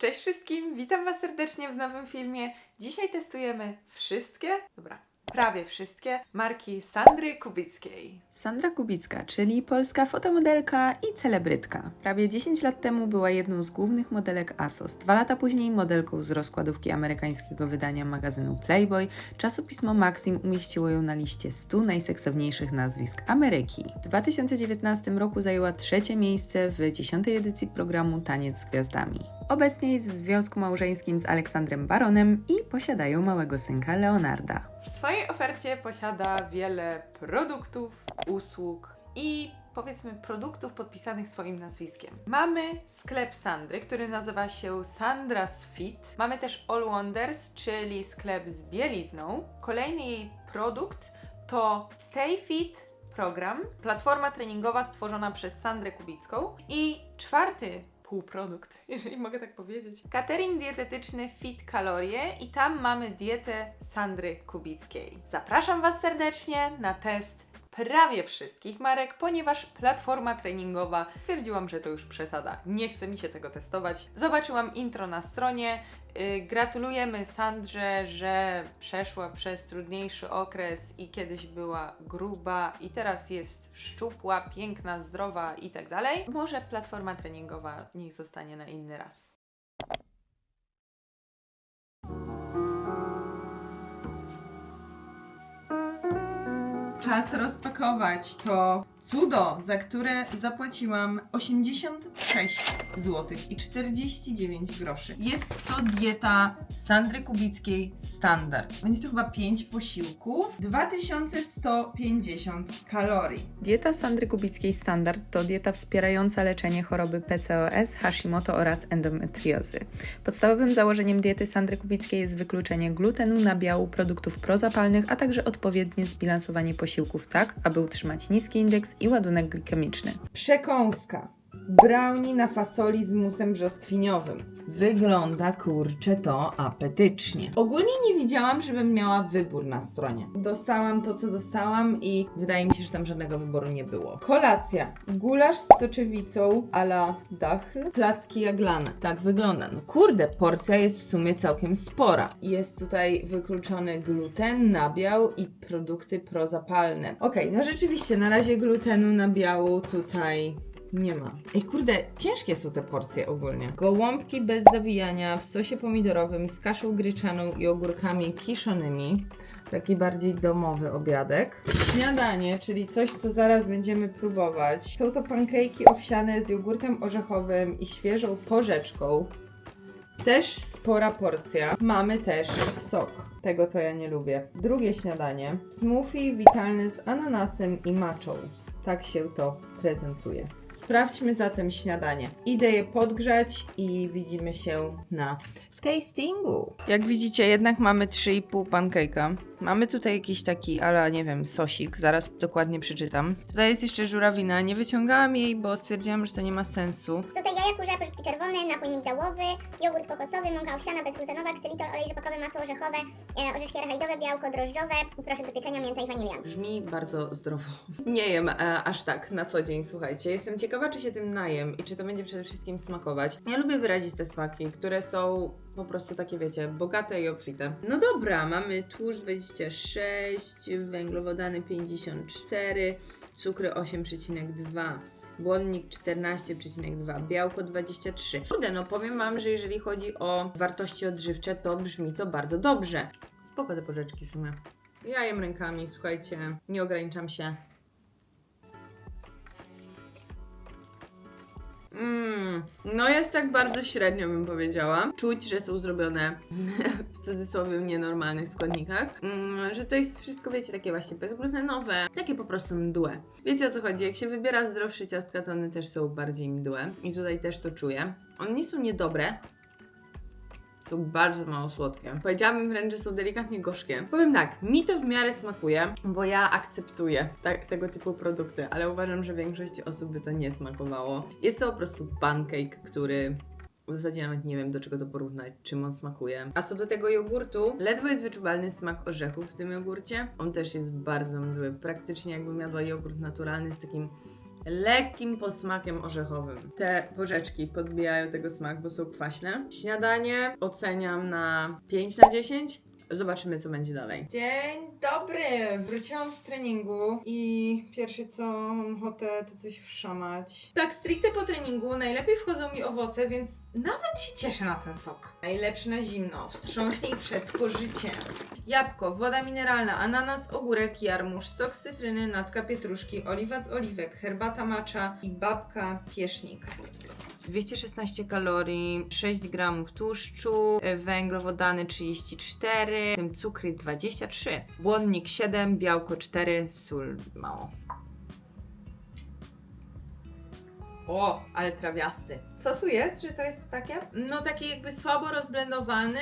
Cześć wszystkim, witam Was serdecznie w nowym filmie. Dzisiaj testujemy wszystkie, dobra, prawie wszystkie marki Sandry Kubickiej. Sandra Kubicka, czyli polska fotomodelka i celebrytka. Prawie 10 lat temu była jedną z głównych modelek ASOS. Dwa lata później modelką z rozkładówki amerykańskiego wydania magazynu Playboy, czasopismo Maxim umieściło ją na liście 100 najseksowniejszych nazwisk Ameryki. W 2019 roku zajęła trzecie miejsce w 10 edycji programu Taniec z Gwiazdami. Obecnie jest w związku małżeńskim z Aleksandrem Baronem i posiadają małego synka Leonarda. W swojej ofercie posiada wiele produktów, usług i powiedzmy produktów podpisanych swoim nazwiskiem. Mamy sklep Sandry, który nazywa się Sandra's Fit. Mamy też All Wonders, czyli sklep z bielizną. Kolejny jej produkt to Stay Fit program, platforma treningowa stworzona przez Sandrę Kubicką. I czwarty półprodukt, jeżeli mogę tak powiedzieć. Catering dietetyczny Fit Kalorie i tam mamy dietę Sandry Kubickiej. Zapraszam Was serdecznie na test prawie wszystkich marek, ponieważ platforma treningowa stwierdziłam, że to już przesada. Nie chce mi się tego testować. Zobaczyłam intro na stronie. Yy, gratulujemy Sandrze, że przeszła przez trudniejszy okres i kiedyś była gruba i teraz jest szczupła, piękna, zdrowa i tak dalej. Może platforma treningowa niech zostanie na inny raz. Czas rozpakować to cudo, za które zapłaciłam 86 zł i 49 groszy. Jest to dieta Sandry Kubickiej Standard. Będzie to chyba 5 posiłków, 2150 kalorii. Dieta Sandry Kubickiej Standard to dieta wspierająca leczenie choroby PCOS, Hashimoto oraz endometriozy. Podstawowym założeniem diety Sandry Kubickiej jest wykluczenie glutenu, nabiału, produktów prozapalnych, a także odpowiednie zbilansowanie posiłków tak, aby utrzymać niski indeks i ładunek glikemiczny. Przekąska. Brownie na fasoli z musem brzoskwiniowym. Wygląda kurczę to apetycznie. Ogólnie nie widziałam, żebym miała wybór na stronie. Dostałam to, co dostałam i wydaje mi się, że tam żadnego wyboru nie było. Kolacja. Gulasz z soczewicą a la dachl, placki jaglane. Tak wygląda. No kurde, porcja jest w sumie całkiem spora. Jest tutaj wykluczony gluten, nabiał i produkty prozapalne. Okej, no rzeczywiście, na razie glutenu, nabiału tutaj nie ma. Ej, kurde, ciężkie są te porcje ogólnie. Gołąbki bez zawijania w sosie pomidorowym z kaszą gryczaną i ogórkami kiszonymi. Taki bardziej domowy obiadek. Śniadanie, czyli coś, co zaraz będziemy próbować. Są to pankejki owsiane z jogurtem orzechowym i świeżą porzeczką. Też spora porcja. Mamy też sok. Tego to ja nie lubię. Drugie śniadanie. Smoothie witalny z ananasem i maczą. Tak się to prezentuje. Sprawdźmy zatem śniadanie. Idę je podgrzać i widzimy się na tastingu. Jak widzicie, jednak mamy 3,5 pancake'a. Mamy tutaj jakiś taki, ala nie wiem, sosik. Zaraz dokładnie przeczytam. Tutaj jest jeszcze żurawina. Nie wyciągałam jej, bo stwierdziłam, że to nie ma sensu. Są tutaj jaja kurze, pożytki czerwone, napój migdałowy, jogurt kokosowy, mąka owsiana bezglutenowa, ksylitol, olej rzepakowy, masło orzechowe, e, orzeszki arachaidowe, białko drożdżowe, proszek do pieczenia, mięta i wanilia. Brzmi bardzo zdrowo. Nie jem e, aż tak na co dzień, słuchajcie. Jestem ciekawa, czy się tym najem i czy to będzie przede wszystkim smakować. Ja lubię wyraziste smaki, które są po prostu takie, wiecie, bogate i obfite. No dobra, mamy tłuszcz 26, węglowodany 54, cukry 8,2. Błonnik 14,2, białko 23. Kurde, no powiem Wam, że jeżeli chodzi o wartości odżywcze, to brzmi to bardzo dobrze. Spoko te porzeczki w sumie. Ja jem rękami, słuchajcie, nie ograniczam się. Mmm, no jest tak bardzo średnio bym powiedziała. Czuć, że są zrobione w cudzysłowie nienormalnych składnikach. Mm, że to jest wszystko, wiecie, takie właśnie bezglutenowe, takie po prostu mdłe. Wiecie o co chodzi? Jak się wybiera zdrowsze ciastka, to one też są bardziej mdłe. I tutaj też to czuję. One nie są niedobre, są bardzo mało słodkie. Powiedziałabym wręcz, że są delikatnie gorzkie. Powiem tak, mi to w miarę smakuje, bo ja akceptuję tego typu produkty, ale uważam, że większości osób by to nie smakowało. Jest to po prostu pancake, który w zasadzie nawet nie wiem, do czego to porównać, czym on smakuje. A co do tego jogurtu, ledwo jest wyczuwalny smak orzechów w tym jogurcie. On też jest bardzo mdły. Praktycznie jakbym jadła jogurt naturalny z takim lekkim posmakiem orzechowym. Te porzeczki podbijają tego smak, bo są kwaśne. Śniadanie oceniam na 5 na 10. Zobaczymy, co będzie dalej. Dzień dobry! Wróciłam z treningu i pierwsze co mam ochotę to coś wszamać. Tak, stricte po treningu najlepiej wchodzą mi owoce, więc nawet się cieszę na ten sok. Najlepszy na zimno, wstrząśnij przed spożyciem. Jabłko, woda mineralna, ananas, ogórek, jarmuż, sok cytryny, natka pietruszki, oliwa z oliwek, herbata macza i babka piesznik. 216 kalorii, 6 gramów tłuszczu, węglowodany 34, w tym cukry 23, błonnik 7, białko 4, sól mało. O, ale trawiasty. Co tu jest, że to jest takie? No taki jakby słabo rozblendowany,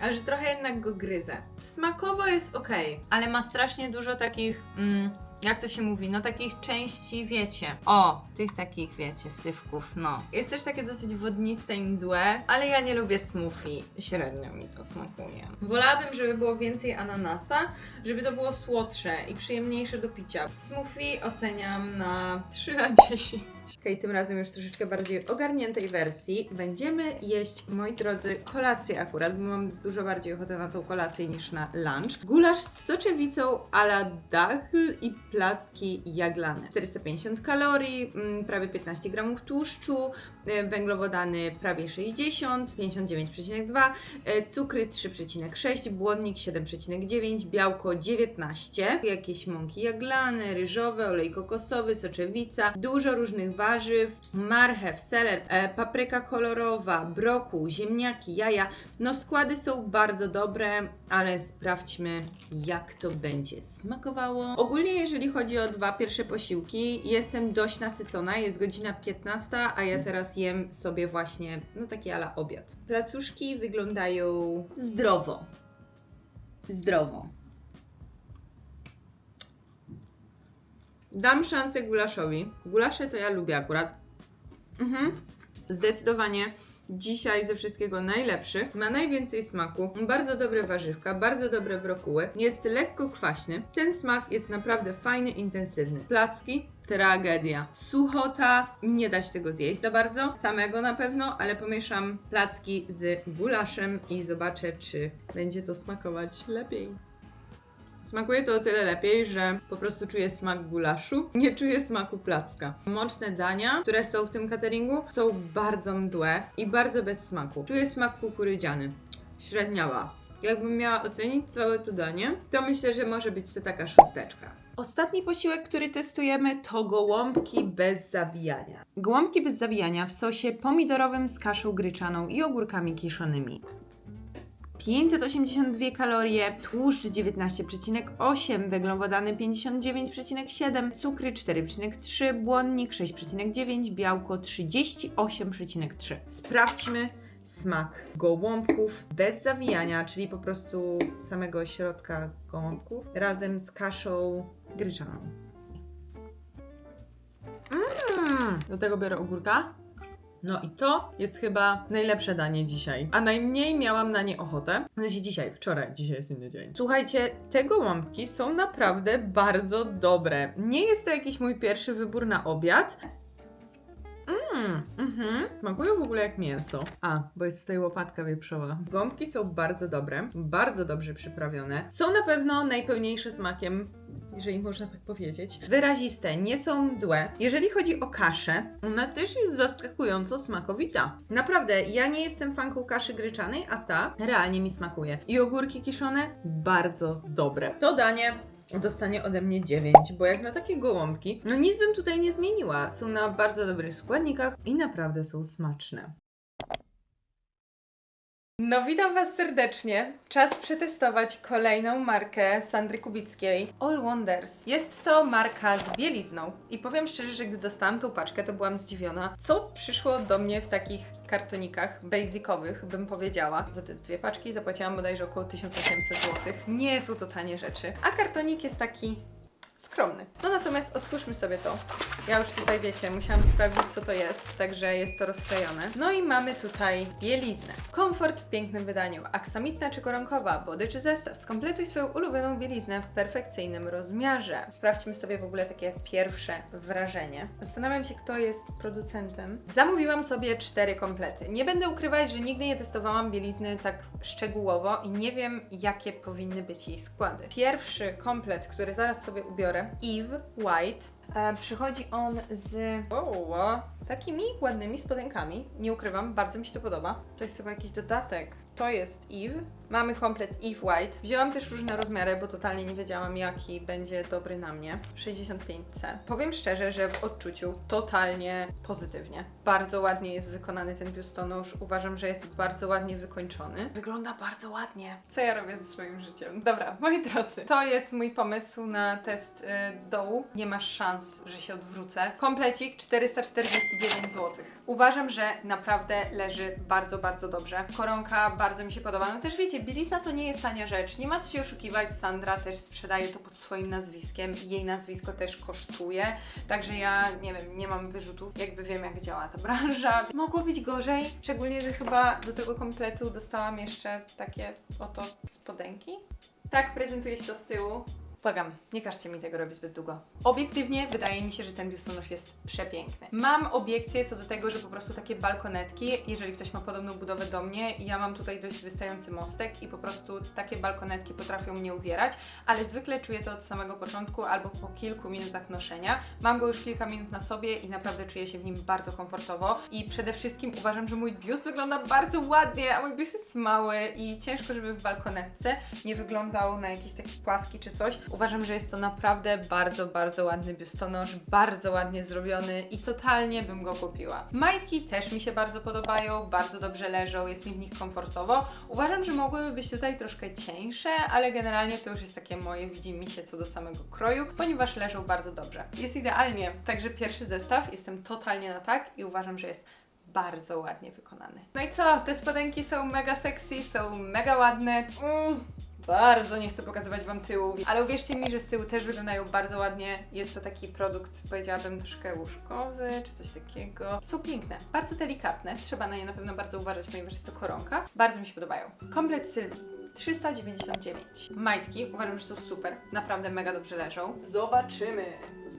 ale że trochę jednak go gryzę. Smakowo jest ok, ale ma strasznie dużo takich, mm, jak to się mówi, no takich części, wiecie. O, tych takich, wiecie, sywków, no. Jest też takie dosyć wodniste i mdłe, ale ja nie lubię smoothie. Średnio mi to smakuje. Wolałabym, żeby było więcej ananasa, żeby to było słodsze i przyjemniejsze do picia. Smoothie oceniam na 3 na 10. Okej, tym razem już troszeczkę bardziej ogarniętej wersji. Będziemy jeść, moi drodzy, kolację akurat, bo mam dużo bardziej ochotę na tą kolację niż na lunch. Gulasz z soczewicą a la dachl i placki jaglane. 450 kalorii, mm, prawie 15 gramów tłuszczu, e, węglowodany prawie 60, 59,2, e, cukry 3,6, błonnik 7,9, białko 19, jakieś mąki jaglane, ryżowe, olej kokosowy, soczewica, dużo różnych warzyw, marchew, seler, e, papryka kolorowa, brokuł, ziemniaki, jaja. No składy są bardzo dobre, ale sprawdźmy jak to będzie smakowało. Ogólnie jeżeli chodzi o dwa pierwsze posiłki, jestem dość nasycona, jest godzina 15, a ja teraz jem sobie właśnie no taki ala obiad. Placuszki wyglądają zdrowo. Zdrowo. Dam szansę gulaszowi. Gulasze to ja lubię akurat. Mhm. Zdecydowanie dzisiaj ze wszystkiego najlepszy. Ma najwięcej smaku. Bardzo dobre warzywka, bardzo dobre brokuły. Jest lekko kwaśny. Ten smak jest naprawdę fajny, intensywny. Placki. Tragedia. Suchota, nie da się tego zjeść za bardzo, samego na pewno, ale pomieszam placki z gulaszem i zobaczę, czy będzie to smakować lepiej. Smakuje to o tyle lepiej, że po prostu czuję smak gulaszu, nie czuję smaku placka. Mączne dania, które są w tym cateringu, są bardzo mdłe i bardzo bez smaku. Czuję smak kukurydziany. Średniała. Jakbym miała ocenić całe to danie, to myślę, że może być to taka szósteczka. Ostatni posiłek, który testujemy, to gołąbki bez zawijania. Gołąbki bez zawijania w sosie pomidorowym z kaszą gryczaną i ogórkami kiszonymi. 582 kalorie, tłuszcz 19,8, węglowodany 59,7, cukry 4,3, błonnik 6,9, białko 38,3. Sprawdźmy smak gołąbków bez zawijania, czyli po prostu samego środka gołąbków razem z kaszą gryczaną. Mm. Do tego biorę ogórka. No i to jest chyba najlepsze danie dzisiaj. A najmniej miałam na nie ochotę. Sensie dzisiaj, wczoraj, dzisiaj jest inny dzień. Słuchajcie, te gołąbki są naprawdę bardzo dobre. Nie jest to jakiś mój pierwszy wybór na obiad. Mmm, mhm. Smakują w ogóle jak mięso. A, bo jest tutaj łopatka wieprzowa. Gąbki są bardzo dobre, bardzo dobrze przyprawione. Są na pewno najpełniejsze smakiem jeżeli można tak powiedzieć. Wyraziste, nie są mdłe. Jeżeli chodzi o kaszę, ona też jest zaskakująco smakowita. Naprawdę, ja nie jestem fanką kaszy gryczanej, a ta realnie mi smakuje. I ogórki kiszone bardzo dobre. To danie dostanie ode mnie 9, bo jak na takie gołąbki, no nic bym tutaj nie zmieniła. Są na bardzo dobrych składnikach i naprawdę są smaczne. No witam Was serdecznie. Czas przetestować kolejną markę Sandry Kubickiej, All Wonders. Jest to marka z bielizną i powiem szczerze, że gdy dostałam tą paczkę, to byłam zdziwiona, co przyszło do mnie w takich kartonikach basicowych, bym powiedziała. Za te dwie paczki zapłaciłam bodajże około 1800 zł. Nie są to tanie rzeczy. A kartonik jest taki skromny. No natomiast otwórzmy sobie to. Ja już tutaj wiecie, musiałam sprawdzić co to jest, także jest to rozklejone. No i mamy tutaj bieliznę. Komfort w pięknym wydaniu. Aksamitna czy koronkowa, body czy zestaw. Skompletuj swoją ulubioną bieliznę w perfekcyjnym rozmiarze. Sprawdźmy sobie w ogóle takie pierwsze wrażenie. Zastanawiam się, kto jest producentem. Zamówiłam sobie cztery komplety. Nie będę ukrywać, że nigdy nie testowałam bielizny tak szczegółowo i nie wiem, jakie powinny być jej składy. Pierwszy komplet, który zaraz sobie ubiorę, Eve White. E, przychodzi on z o, takimi ładnymi spodenkami. Nie ukrywam, bardzo mi się to podoba. To jest chyba jakiś dodatek. To jest Eve. Mamy komplet Eve White. Wzięłam też różne rozmiary, bo totalnie nie wiedziałam, jaki będzie dobry na mnie. 65C. Powiem szczerze, że w odczuciu totalnie pozytywnie. Bardzo ładnie jest wykonany ten biustonosz. Uważam, że jest bardzo ładnie wykończony. Wygląda bardzo ładnie. Co ja robię ze swoim życiem? Dobra, moi drodzy, to jest mój pomysł na test y, dołu. Nie ma szans, że się odwrócę. Komplecik 449 zł. Uważam, że naprawdę leży bardzo, bardzo dobrze. Koronka bardzo mi się podoba. No też wiecie, bielizna to nie jest tania rzecz. Nie ma co się oszukiwać. Sandra też sprzedaje to pod swoim nazwiskiem. Jej nazwisko też kosztuje. Także ja nie wiem, nie mam wyrzutów. Jakby wiem, jak działa ta branża. Mogło być gorzej. Szczególnie, że chyba do tego kompletu dostałam jeszcze takie oto spodenki. Tak prezentuje się to z tyłu. Błagam, nie każcie mi tego robić zbyt długo. Obiektywnie wydaje mi się, że ten biustonosz jest przepiękny. Mam obiekcję co do tego, że po prostu takie balkonetki, jeżeli ktoś ma podobną budowę do mnie, ja mam tutaj dość wystający mostek i po prostu takie balkonetki potrafią mnie uwierać, ale zwykle czuję to od samego początku albo po kilku minutach noszenia. Mam go już kilka minut na sobie i naprawdę czuję się w nim bardzo komfortowo i przede wszystkim uważam, że mój biust wygląda bardzo ładnie, a mój biust jest mały i ciężko, żeby w balkonetce nie wyglądał na jakiś taki płaski czy coś. Uważam, że jest to naprawdę bardzo, bardzo ładny biustonosz, bardzo ładnie zrobiony i totalnie bym go kupiła. Majtki też mi się bardzo podobają, bardzo dobrze leżą, jest mi w nich komfortowo. Uważam, że mogłyby być tutaj troszkę cieńsze, ale generalnie to już jest takie moje widzimisię co do samego kroju, ponieważ leżą bardzo dobrze. Jest idealnie, także pierwszy zestaw, jestem totalnie na tak i uważam, że jest bardzo ładnie wykonany. No i co? Te spodenki są mega sexy, są mega ładne. Mm. Bardzo nie chcę pokazywać Wam tyłu, ale uwierzcie mi, że z tyłu też wyglądają bardzo ładnie. Jest to taki produkt, powiedziałabym, troszkę łóżkowy, czy coś takiego. Są piękne, bardzo delikatne. Trzeba na nie na pewno bardzo uważać, ponieważ jest to koronka. Bardzo mi się podobają. Komplet Sylwii. 399. Majtki uważam, że są super. Naprawdę mega dobrze leżą. Zobaczymy.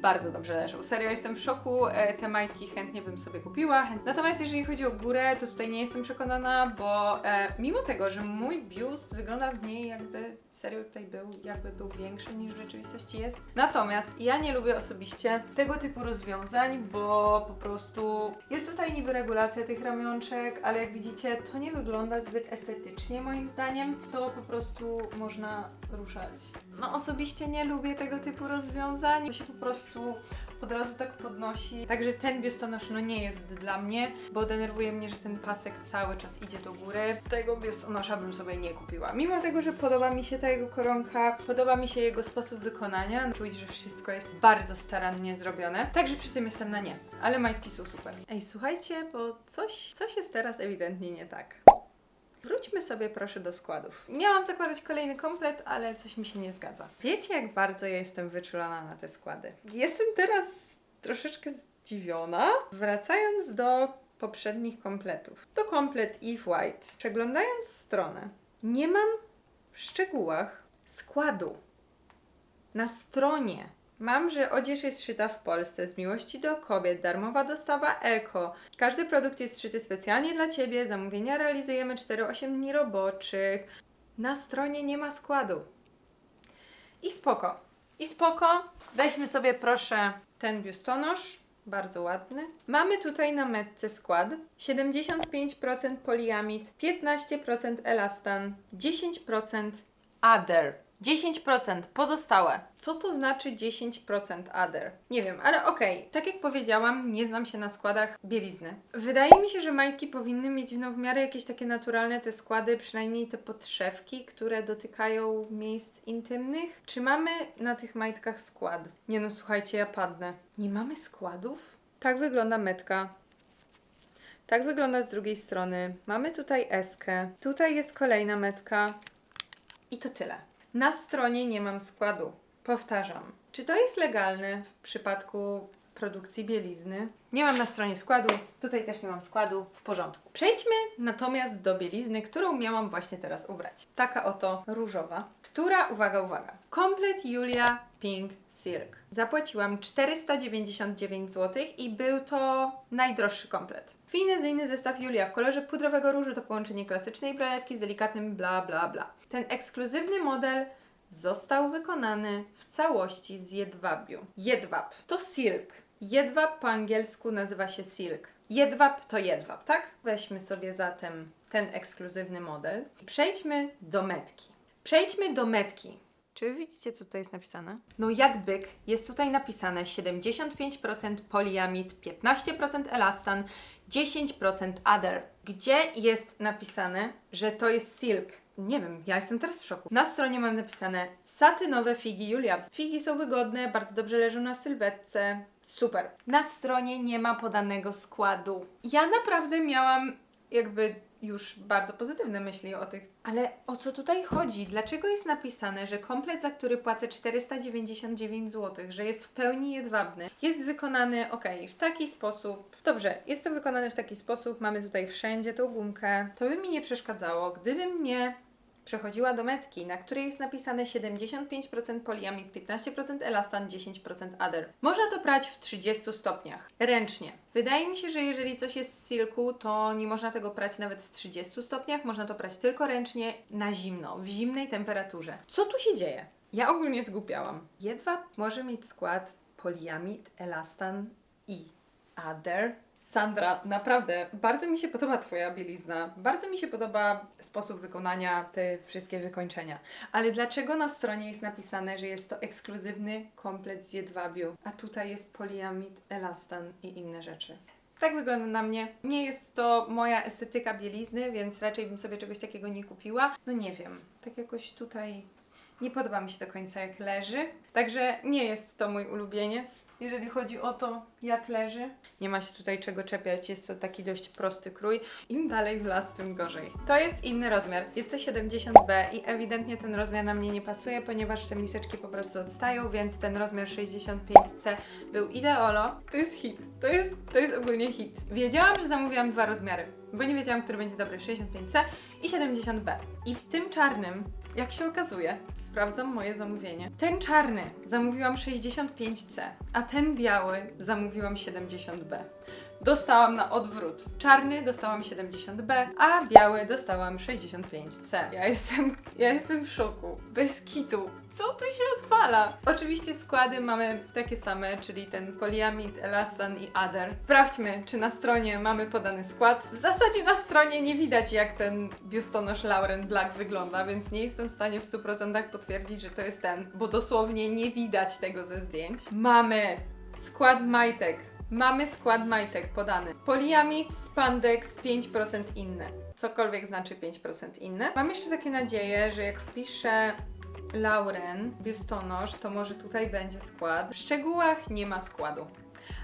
Bardzo dobrze leżą. Serio, jestem w szoku. E, Te majtki chętnie bym sobie kupiła. Natomiast jeżeli chodzi o górę, to tutaj nie jestem przekonana, bo e, mimo tego, że mój biust wygląda w niej jakby serio tutaj był, jakby był większy niż w rzeczywistości jest. Natomiast ja nie lubię osobiście tego typu rozwiązań, bo po prostu jest tutaj niby regulacja tych ramionczek, ale jak widzicie, to nie wygląda zbyt estetycznie moim zdaniem. To po prostu można ruszać. No osobiście nie lubię tego typu rozwiązań. To się po prostu od razu tak podnosi. Także ten biustonosz no nie jest dla mnie, bo denerwuje mnie, że ten pasek cały czas idzie do góry. Tego biustonosza bym sobie nie kupiła. Mimo tego, że podoba mi się ta jego koronka, podoba mi się jego sposób wykonania, czuć, że wszystko jest bardzo starannie zrobione. Także przy tym jestem na nie. Ale majtki są super. Ej, słuchajcie, bo coś, coś jest teraz ewidentnie nie tak. Wróćmy sobie proszę do składów. Miałam zakładać kolejny komplet, ale coś mi się nie zgadza. Wiecie, jak bardzo ja jestem wyczulona na te składy. Jestem teraz troszeczkę zdziwiona. Wracając do poprzednich kompletów. To komplet Eve White. Przeglądając stronę, nie mam w szczegółach składu. Na stronie mam, że odzież jest szyta w Polsce z miłości do kobiet, darmowa dostawa eko. Każdy produkt jest szyty specjalnie dla Ciebie, zamówienia realizujemy 4-8 dni roboczych. Na stronie nie ma składu. I spoko. I spoko. Weźmy sobie proszę ten biustonosz. Bardzo ładny. Mamy tutaj na metce skład 75% poliamid, 15% elastan, 10% other. 10% pozostałe. Co to znaczy 10% other? Nie wiem, ale okej. Tak jak powiedziałam, nie znam się na składach bielizny. Wydaje mi się, że majtki powinny mieć no, w miarę jakieś takie naturalne te składy, przynajmniej te podszewki, które dotykają miejsc intymnych. Czy mamy na tych majtkach skład? Nie no, słuchajcie, ja padnę. Nie mamy składów? Tak wygląda metka. Tak wygląda z drugiej strony. Mamy tutaj eskę. Tutaj jest kolejna metka. I to tyle. Na stronie nie mam składu. Powtarzam. Czy to jest legalne w przypadku produkcji bielizny? Nie mam na stronie składu, tutaj też nie mam składu, w porządku. Przejdźmy natomiast do bielizny, którą miałam właśnie teraz ubrać. Taka oto różowa, która, uwaga, uwaga, komplet Julia Pink Silk. Zapłaciłam 499 zł i był to najdroższy komplet. Finezyjny zestaw Julia w kolorze pudrowego różu to połączenie klasycznej braletki z delikatnym bla bla bla. Ten ekskluzywny model został wykonany w całości z jedwabiu. Jedwab to silk. Jedwab po angielsku nazywa się silk. Jedwab to jedwab, tak? Weźmy sobie zatem ten ekskluzywny model. Przejdźmy do metki. Przejdźmy do metki. Czy widzicie, co tutaj jest napisane? No jak byk, jest tutaj napisane 75% poliamid, 15% elastan, 10% other. Gdzie jest napisane, że to jest silk? Nie wiem, ja jestem teraz w szoku. Na stronie mam napisane satynowe figi Julia. Figi są wygodne, bardzo dobrze leżą na sylwetce. Super. Na stronie nie ma podanego składu. Ja naprawdę miałam jakby już bardzo pozytywne myśli o tych. Ale o co tutaj chodzi? Dlaczego jest napisane, że komplet, za który płacę 499 zł, że jest w pełni jedwabny, jest wykonany, ok, w taki sposób. Dobrze, jest to wykonane w taki sposób, mamy tutaj wszędzie tą gumkę. To by mi nie przeszkadzało, gdybym nie przechodziła do metki, na której jest napisane 75% poliamid, 15% elastan, 10% other. Można to prać w 30 stopniach, ręcznie. Wydaje mi się, że jeżeli coś jest z silku, to nie można tego prać nawet w 30 stopniach, można to prać tylko ręcznie na zimno, w zimnej temperaturze. Co tu się dzieje? Ja ogólnie zgłupiałam. Jedwab może mieć skład poliamid, elastan i other. Sandra, naprawdę bardzo mi się podoba Twoja bielizna. Bardzo mi się podoba sposób wykonania, te wszystkie wykończenia. Ale dlaczego na stronie jest napisane, że jest to ekskluzywny komplet z jedwabiu, a tutaj jest poliamid, elastan i inne rzeczy? Tak wygląda na mnie. Nie jest to moja estetyka bielizny, więc raczej bym sobie czegoś takiego nie kupiła. No nie wiem, tak jakoś tutaj nie podoba mi się do końca jak leży. Także nie jest to mój ulubieniec, jeżeli chodzi o to, jak leży. Nie ma się tutaj czego czepiać, jest to taki dość prosty krój. Im dalej w las, tym gorzej. To jest inny rozmiar. Jest to 70B i ewidentnie ten rozmiar na mnie nie pasuje, ponieważ te miseczki po prostu odstają, więc ten rozmiar 65C był ideolo. To jest hit. To jest, to jest ogólnie hit. Wiedziałam, że zamówiłam dwa rozmiary, bo nie wiedziałam, który będzie dobry. 65C i 70B. I w tym czarnym jak się okazuje, sprawdzam moje zamówienie. Ten czarny zamówiłam 65C, a ten biały zamówiłam 70B. Dostałam na odwrót. Czarny dostałam 70B, a biały dostałam 65C. Ja jestem, ja jestem w szoku. Bez kitu. Co tu się odwala? Oczywiście składy mamy takie same, czyli ten poliamid, elastan i other. Sprawdźmy, czy na stronie mamy podany skład. W zasadzie na stronie nie widać, jak ten biustonosz Lauren Black wygląda, więc nie jestem w stanie w 100% potwierdzić, że to jest ten, bo dosłownie nie widać tego ze zdjęć. Mamy skład majtek. Mamy skład majtek podany. Poliamid, spandex, 5% inne. Cokolwiek znaczy 5% inne. Mam jeszcze takie nadzieję, że jak wpiszę Lauren, biustonosz, to może tutaj będzie skład. W szczegółach nie ma składu.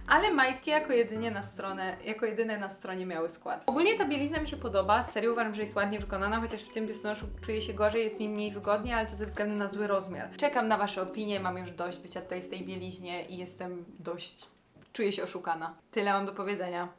Ale majtki jako jedynie na stronę, jako jedyne na stronie miały skład. Ogólnie ta bielizna mi się podoba, serio uważam, że jest ładnie wykonana, chociaż w tym biustonoszu czuję się gorzej, jest mi mniej wygodnie, ale to ze względu na zły rozmiar. Czekam na Wasze opinie, mam już dość bycia tutaj w tej bieliźnie i jestem dość... czuję się oszukana. Tyle mam do powiedzenia.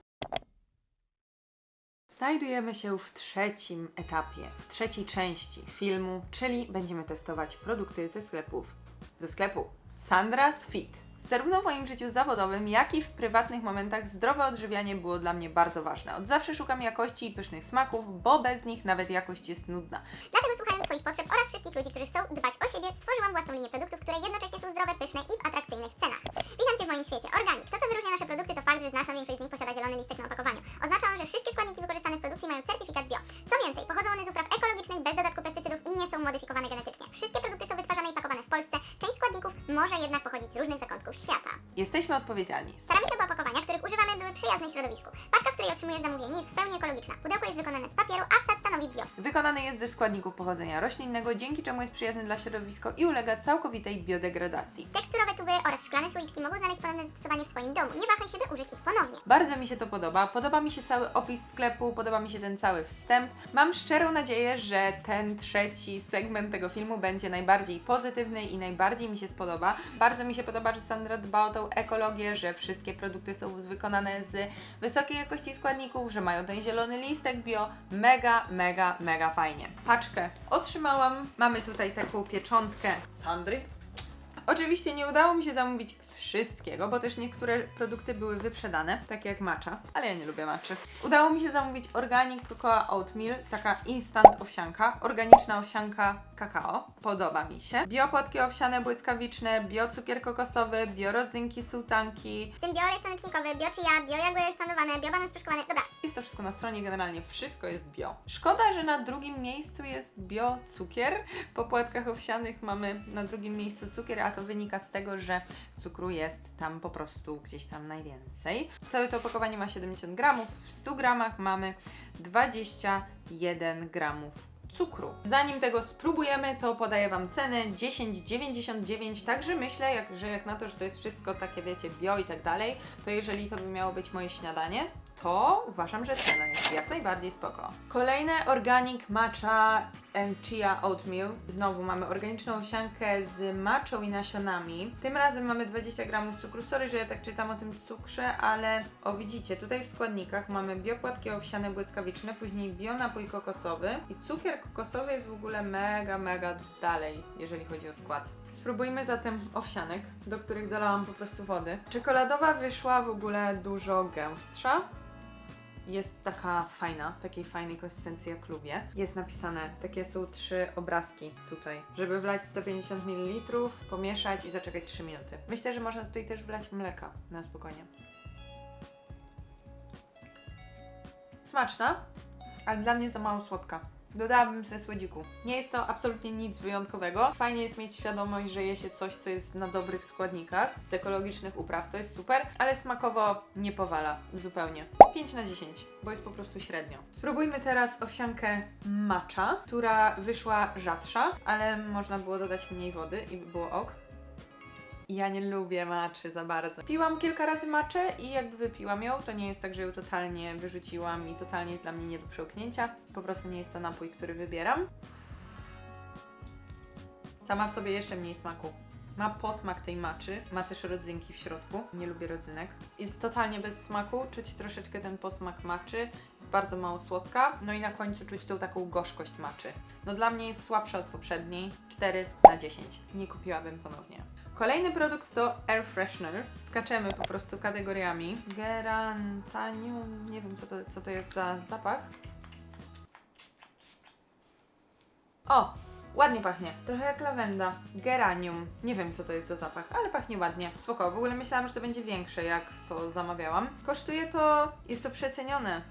Znajdujemy się w trzecim etapie, w trzeciej części filmu, czyli będziemy testować produkty ze sklepów, ze sklepu Sandra's Fit. Zarówno w moim życiu zawodowym, jak i w prywatnych momentach zdrowe odżywianie było dla mnie bardzo ważne. Od zawsze szukam jakości i pysznych smaków, bo bez nich nawet jakość jest nudna. Dlatego słuchając swoich potrzeb oraz wszystkich ludzi, którzy chcą dbać o siebie, stworzyłam własną linię produktów, które jednocześnie są zdrowe, pyszne i w atrakcyjnych cenach. Witam Cię w moim świecie. Organic. To, co wyróżnia nasze produkty, to fakt, że znaczna większość z nich posiada zielony listek na opakowaniu. Oznacza on, że wszystkie składniki wykorzystane w produkcji mają certyfikat bio. Co więcej, pochodzą one z upraw ekologicznych, bez dodatku pestycydów i nie są modyfikowane genetycznie. Wszystkie produkty są wytwarzane i pakowane w Polsce. Część składników może jednak pochodzić z różnych zakątków świata. Jesteśmy odpowiedzialni. Staramy się, by opakowania, których używamy, były przyjazne środowisku. Paczka, w której otrzymujesz zamówienie, jest w pełni ekologiczna. Pudełko jest wykonane z papieru, a wsad stanowi bio. Wykonany jest ze składników pochodzenia roślinnego, dzięki czemu jest przyjazny dla środowiska i ulega całkowitej biodegradacji. Teksturowe tuby oraz szklane słoiczki mogą znaleźć ponowne zastosowanie w swoim domu. Nie wahaj się, by użyć ich ponownie. Bardzo mi się to podoba. Podoba mi się cały opis sklepu, podoba mi się ten cały wstęp. Mam szczerą nadzieję, że ten trzeci segment tego filmu będzie najbardziej pozytywny i najbardziej mi się spodoba. Bardzo mi się podoba, że Sandra dba o tą ekologię, że wszystkie produkty są wykonane z wysokiej jakości składników, że mają ten zielony listek bio. Mega, mega, mega fajnie. Paczkę otrzymałam. Mamy tutaj taką pieczątkę Sandry. Oczywiście nie udało mi się zamówić wszystkiego, bo też niektóre produkty były wyprzedane, takie jak matcha, ale ja nie lubię matchy. Udało mi się zamówić Organic Cocoa Oatmeal, taka instant owsianka, organiczna owsianka kakao, podoba mi się. Biopłatki owsiane błyskawiczne, biocukier kokosowy, biorodzinki sułtanki. W tym bio olej słonecznikowy, bio chia, bio jagody ekspandowane, bio banan sproszkowany. Dobra, Jest to wszystko na stronie, generalnie wszystko jest bio. Szkoda, że na drugim miejscu jest biocukier. Po płatkach owsianych mamy na drugim miejscu cukier, a to wynika z tego, że cukru jest tam po prostu gdzieś tam najwięcej. Całe to opakowanie ma 70 gramów, w 100 gramach mamy 21 gramów cukru. Zanim tego spróbujemy, to podaję Wam cenę 10,99, także myślę, jak, że jak na to, że to jest wszystko takie, wiecie, bio i tak dalej, to jeżeli to by miało być moje śniadanie, to uważam, że cena jest jak najbardziej spoko. Kolejne Organic Matcha and Chia Oatmeal. Znowu mamy organiczną owsiankę z matchą i nasionami. Tym razem mamy 20 gramów cukru. Sorry, że ja tak czytam o tym cukrze, ale o widzicie, tutaj w składnikach mamy biopłatki owsiane błyskawiczne, później bionapój kokosowy i cukier kokosowy jest w ogóle mega, mega dalej, jeżeli chodzi o skład. Spróbujmy zatem owsianek, do których dolałam po prostu wody. Czekoladowa wyszła w ogóle dużo gęstsza jest taka fajna, takiej fajnej konsystencji jak lubię. Jest napisane, takie są trzy obrazki tutaj, żeby wlać 150 ml, pomieszać i zaczekać 3 minuty. Myślę, że można tutaj też wlać mleka na spokojnie. Smaczna, ale dla mnie za mało słodka. Dodałabym ze słodziku. Nie jest to absolutnie nic wyjątkowego. Fajnie jest mieć świadomość, że je się coś, co jest na dobrych składnikach, z ekologicznych upraw, to jest super, ale smakowo nie powala zupełnie. 5 na 10, bo jest po prostu średnio. Spróbujmy teraz owsiankę matcha, która wyszła rzadsza, ale można było dodać mniej wody i by było ok. Ja nie lubię maczy za bardzo. Piłam kilka razy maczę i jakby wypiłam ją, to nie jest tak, że ją totalnie wyrzuciłam i totalnie jest dla mnie nie do przełknięcia. Po prostu nie jest to napój, który wybieram. Ta ma w sobie jeszcze mniej smaku. Ma posmak tej maczy, ma też rodzynki w środku. Nie lubię rodzynek. Jest totalnie bez smaku, czuć troszeczkę ten posmak maczy. Jest bardzo mało słodka. No i na końcu czuć tą taką gorzkość maczy. No dla mnie jest słabsza od poprzedniej. 4 na 10. Nie kupiłabym ponownie. Kolejny produkt to Air Freshener. Skaczemy po prostu kategoriami. Gerantanium, nie wiem co to, co to jest za zapach. O, ładnie pachnie. Trochę jak lawenda. Geranium. Nie wiem co to jest za zapach, ale pachnie ładnie. Spoko, w ogóle myślałam, że to będzie większe jak to zamawiałam. Kosztuje to, jest to przecenione.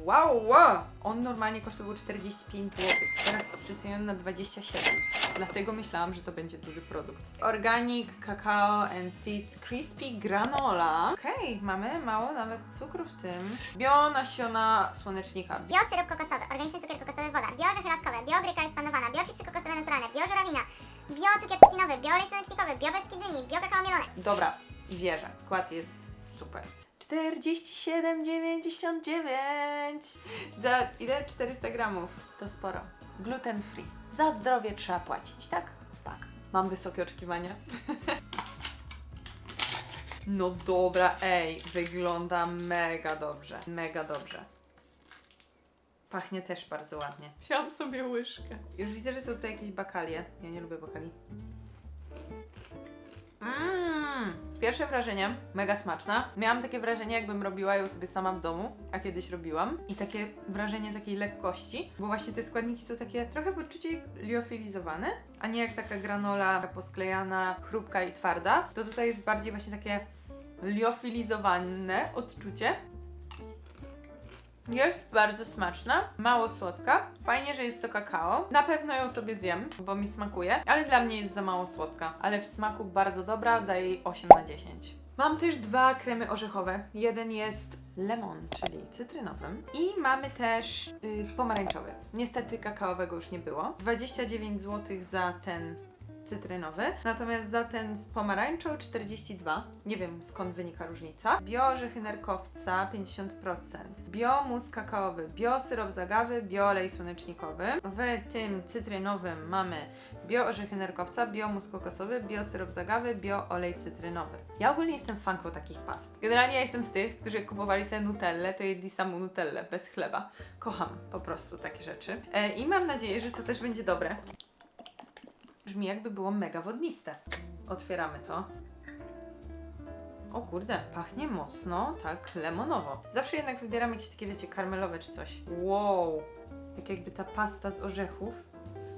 Wow, wow! On normalnie kosztował 45 zł. Teraz jest przeceniony na 27. Dlatego myślałam, że to będzie duży produkt. Organic Cacao and Seeds Crispy Granola. Okej, mamy mało nawet cukru w tym. Bio nasiona słonecznika. bio syrop kokosowy, organiczny cukier kokosowy, woda, bio orzechy laskowe, bio bryka ekspandowana, bio chipsy kokosowe naturalne, bio żurawina, bio cukier trzcinowy, bio olej słonecznikowy, bio bez dyni, bio kakao mielone. Dobra, wierzę. Skład jest super. 47,99 Za ile? 400 gramów. To sporo. Gluten free. Za zdrowie trzeba płacić, tak? Tak. Mam wysokie oczekiwania. No dobra, ej, wygląda mega dobrze. Mega dobrze. Pachnie też bardzo ładnie. Wziąłam sobie łyżkę. Już widzę, że są tutaj jakieś bakalie. Ja nie lubię bakali. Mmm, pierwsze wrażenie, mega smaczna. Miałam takie wrażenie, jakbym robiła ją sobie sama w domu, a kiedyś robiłam. I takie wrażenie takiej lekkości, bo właśnie te składniki są takie trochę poczucie liofilizowane, a nie jak taka granola posklejana, chrupka i twarda. To tutaj jest bardziej właśnie takie liofilizowane odczucie. Jest bardzo smaczna, mało słodka. Fajnie, że jest to kakao. Na pewno ją sobie zjem, bo mi smakuje, ale dla mnie jest za mało słodka. Ale w smaku bardzo dobra, daję jej 8 na 10. Mam też dwa kremy orzechowe. Jeden jest lemon, czyli cytrynowym. I mamy też y, pomarańczowy. Niestety kakaowego już nie było. 29 zł za ten cytrynowy, natomiast za ten z pomarańczą 42. Nie wiem skąd wynika różnica. Bioorzechy nerkowca 50%. Biomus kakaowy, biosyrop zagawy, bioolej słonecznikowy. W tym cytrynowym mamy bioorzechy nerkowca, biomus kokosowy, biosyrop zagawy, bioolej cytrynowy. Ja ogólnie jestem fanką takich past. Generalnie ja jestem z tych, którzy kupowali sobie nutellę, to jedli samą nutellę bez chleba. Kocham po prostu takie rzeczy. E, I mam nadzieję, że to też będzie dobre. Brzmi jakby było mega wodniste. Otwieramy to. O kurde, pachnie mocno, tak lemonowo. Zawsze jednak wybieram jakieś takie, wiecie, karmelowe czy coś. Wow! Tak jakby ta pasta z orzechów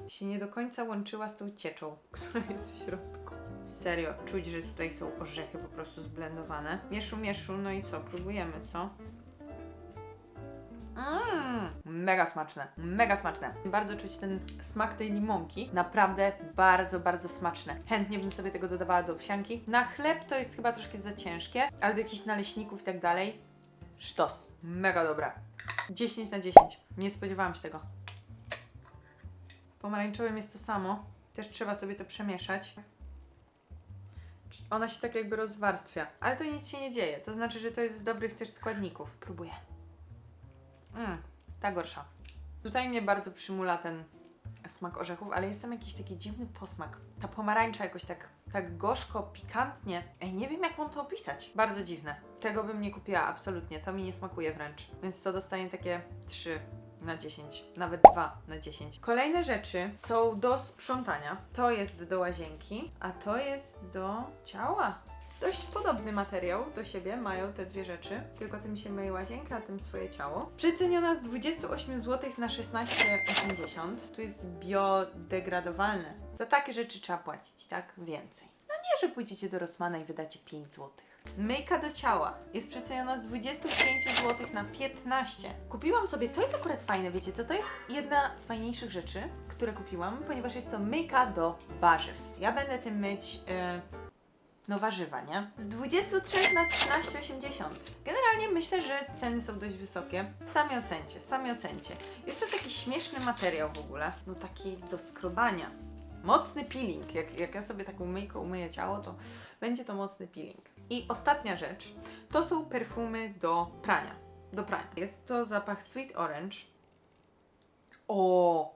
się nie do końca łączyła z tą cieczą, która jest w środku. Serio, czuć, że tutaj są orzechy po prostu zblendowane. Mieszu, mieszu, no i co? Próbujemy, co? Mmm, mega smaczne, mega smaczne. Bardzo czuć ten smak tej limonki. Naprawdę bardzo, bardzo smaczne. Chętnie bym sobie tego dodawała do owsianki. Na chleb to jest chyba troszkę za ciężkie, ale do jakichś naleśników i tak dalej. Sztos. Mega dobra. 10 na 10. Nie spodziewałam się tego. Pomarańczowym jest to samo. Też trzeba sobie to przemieszać. Ona się tak jakby rozwarstwia, ale to nic się nie dzieje. To znaczy, że to jest z dobrych też składników. Próbuję. Mmm, ta gorsza. Tutaj mnie bardzo przymula ten smak orzechów, ale jest tam jakiś taki dziwny posmak. Ta pomarańcza jakoś tak, tak gorzko, pikantnie. Ej, nie wiem jak mam to opisać. Bardzo dziwne. Tego bym nie kupiła, absolutnie. To mi nie smakuje wręcz. Więc to dostanie takie 3 na 10, nawet 2 na 10. Kolejne rzeczy są do sprzątania. To jest do łazienki, a to jest do ciała. Dość podobny materiał do siebie mają te dwie rzeczy, tylko tym się myje łazienka, a tym swoje ciało. Przeceniona z 28 zł na 16,80. Tu jest biodegradowalne. Za takie rzeczy trzeba płacić, tak? Więcej. No nie, że pójdziecie do Rossmana i wydacie 5 zł. Myjka do ciała jest przeceniona z 25 zł na 15. Kupiłam sobie, to jest akurat fajne, wiecie co? To jest jedna z fajniejszych rzeczy, które kupiłam, ponieważ jest to myjka do warzyw. Ja będę tym myć. e, no warzywa, nie? Z 23 na 13,80. Generalnie myślę, że ceny są dość wysokie. Sami ocencie, sami ocencie. Jest to taki śmieszny materiał w ogóle. No taki do skrobania. Mocny peeling. Jak, jak ja sobie taką myjką umyję ciało, to będzie to mocny peeling. I ostatnia rzecz, to są perfumy do prania. Do prania. Jest to zapach Sweet Orange. O,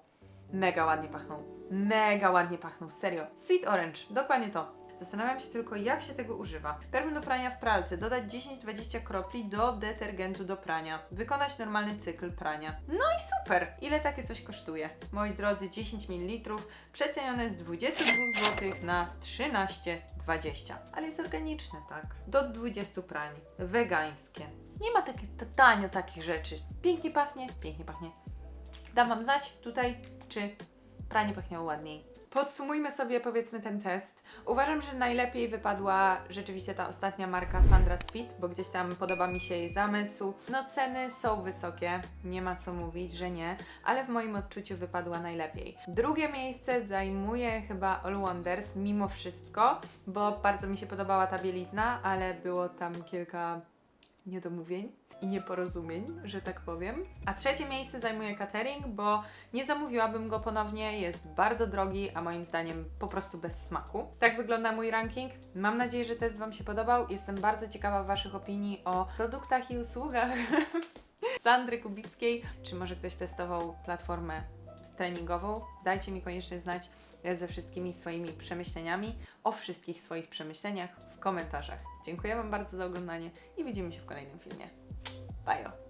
mega ładnie pachną. Mega ładnie pachną, serio. Sweet Orange, dokładnie to. Zastanawiam się tylko, jak się tego używa. Perfum do prania w pralce. Dodać 10-20 kropli do detergentu do prania. Wykonać normalny cykl prania. No i super! Ile takie coś kosztuje? Moi drodzy, 10 ml. Przecenione z 22 zł na 13,20. Ale jest organiczne, tak? Do 20 prań. Wegańskie. Nie ma takich tanio takich rzeczy. Pięknie pachnie, pięknie pachnie. Dam Wam znać tutaj, czy pranie pachniało ładniej. Podsumujmy sobie powiedzmy ten test. Uważam, że najlepiej wypadła rzeczywiście ta ostatnia marka Sandra Sweet, bo gdzieś tam podoba mi się jej zamysł. No ceny są wysokie, nie ma co mówić, że nie, ale w moim odczuciu wypadła najlepiej. Drugie miejsce zajmuje chyba All Wonders mimo wszystko, bo bardzo mi się podobała ta bielizna, ale było tam kilka niedomówień i nieporozumień, że tak powiem. A trzecie miejsce zajmuje catering, bo nie zamówiłabym go ponownie, jest bardzo drogi, a moim zdaniem po prostu bez smaku. Tak wygląda mój ranking. Mam nadzieję, że test Wam się podobał. Jestem bardzo ciekawa Waszych opinii o produktach i usługach Sandry Kubickiej. Czy może ktoś testował platformę treningową? Dajcie mi koniecznie znać ze wszystkimi swoimi przemyśleniami, o wszystkich swoich przemyśleniach w komentarzach. Dziękuję Wam bardzo za oglądanie i widzimy się w kolejnym filmie. Bye!